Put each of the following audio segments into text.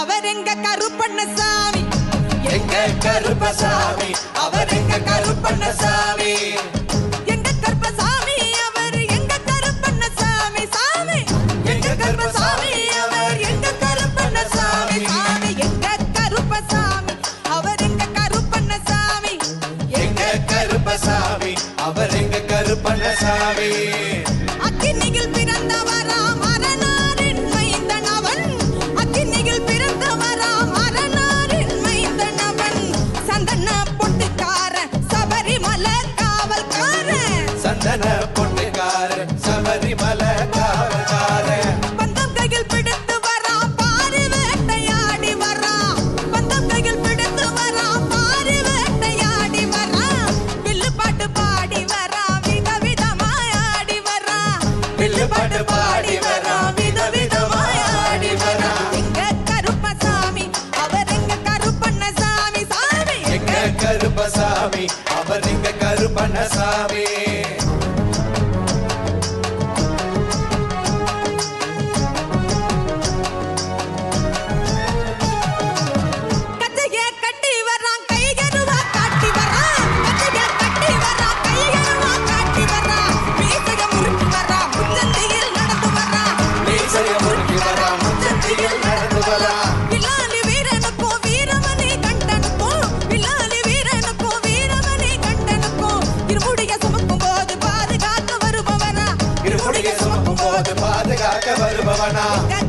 அவர் எங்க கருப்பண்ண சாமி எங்க கருப்பசாமி? அவர் எங்க கருப்பண்ண சாமி எங்க கருப்பசாமி? அவர் எங்க கருப்பண்ண சாமி சாமி எங்க கருப்பசாமி? அவர் எங்க கருப்பண்ண சாமி சாமி எங்க கருப்பசாமி? அவர் எங்க கருப்பண்ண சாமி எங்க கருப்பசாமி? அவர் எங்க கருப்பண்ண சாமி Havana.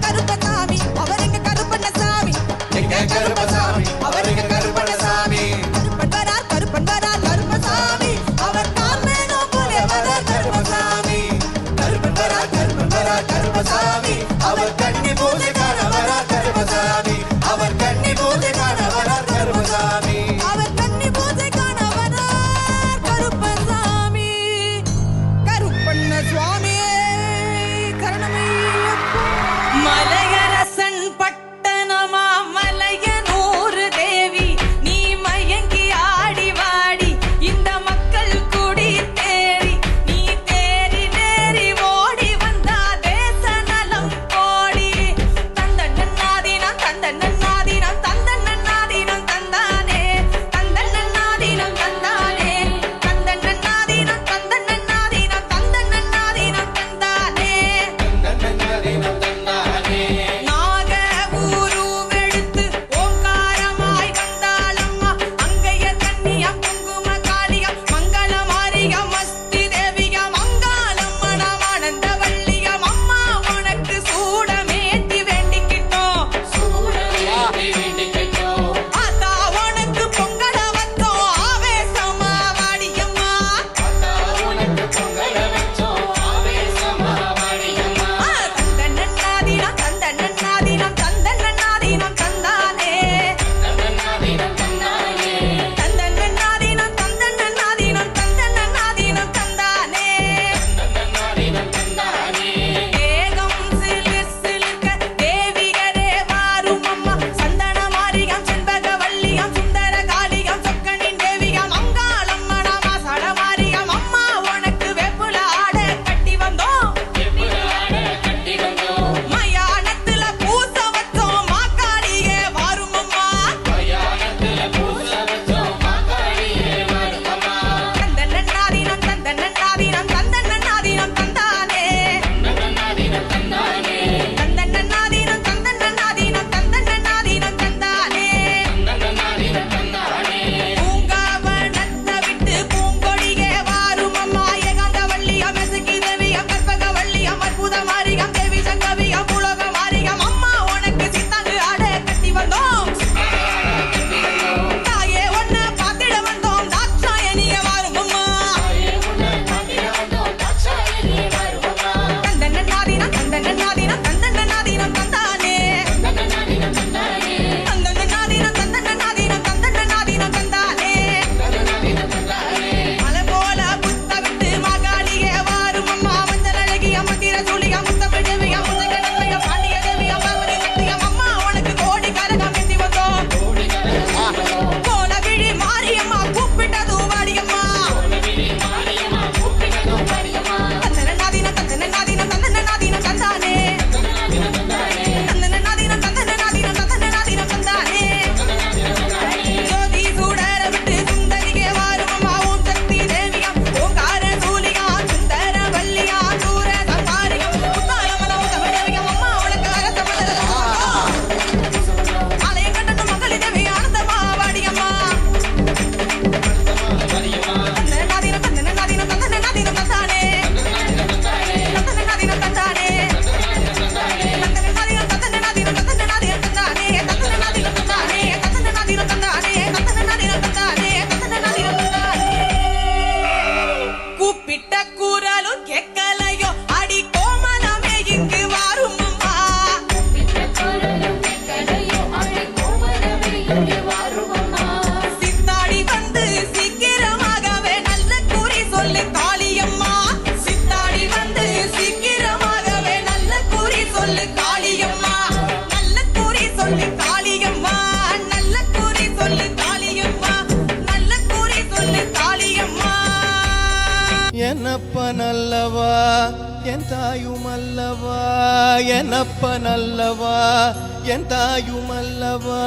என் தாயும் அல்லவா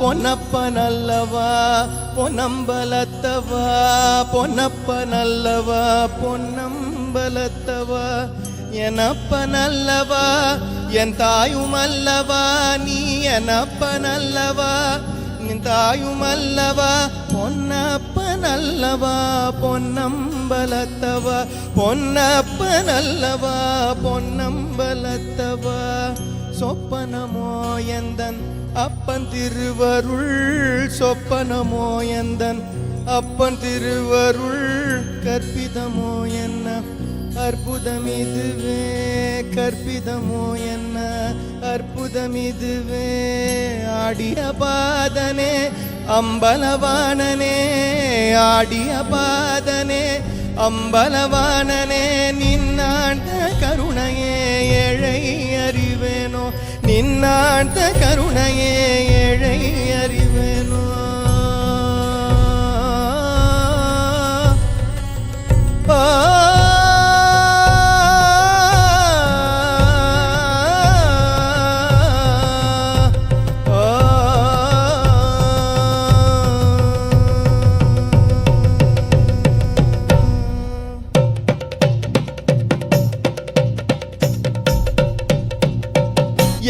பொன்னப்ப நல்லவா பொன்னம்பலத்தவா பொன்னப்ப நல்லவா பொன்னம்பலத்தவா என் எனப்ப நல்லவா என் தாயும் அல்லவா நீ என் எனப்ப நல்லவா என் தாயும் அல்லவா பொன்னப்ப நல்லவா பொன்னம்பலத்தவா பொன்னப்ப நல்லவா பொன்னம்பலத்தவா. சொப்பனமோ எந்தன்? அப்பன் திருவருள் சொப்பனமோ எந்தன்? அப்பன் திருவருள் கற்பிதமோ என்ன? அற்புதம் இதுவே கற்பிதமோ என்ன? அற்புதம் இதுவே ஆடிய பாதனே அம்பலவானனே ஆடிய பாதனே அம்பலவானனே நின்னாண்ட கருணையே ஏழை அறி அறிவேனோ நின்னாண்ட கருணையே ஏழை அறிவேனோ? ஆ.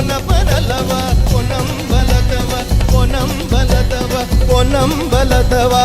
ಕೊನಬಲದವ ಕೊನಂಬಲದವ ಕೊನಂಬಲದವ ಕೊನಂಬಲದವಾ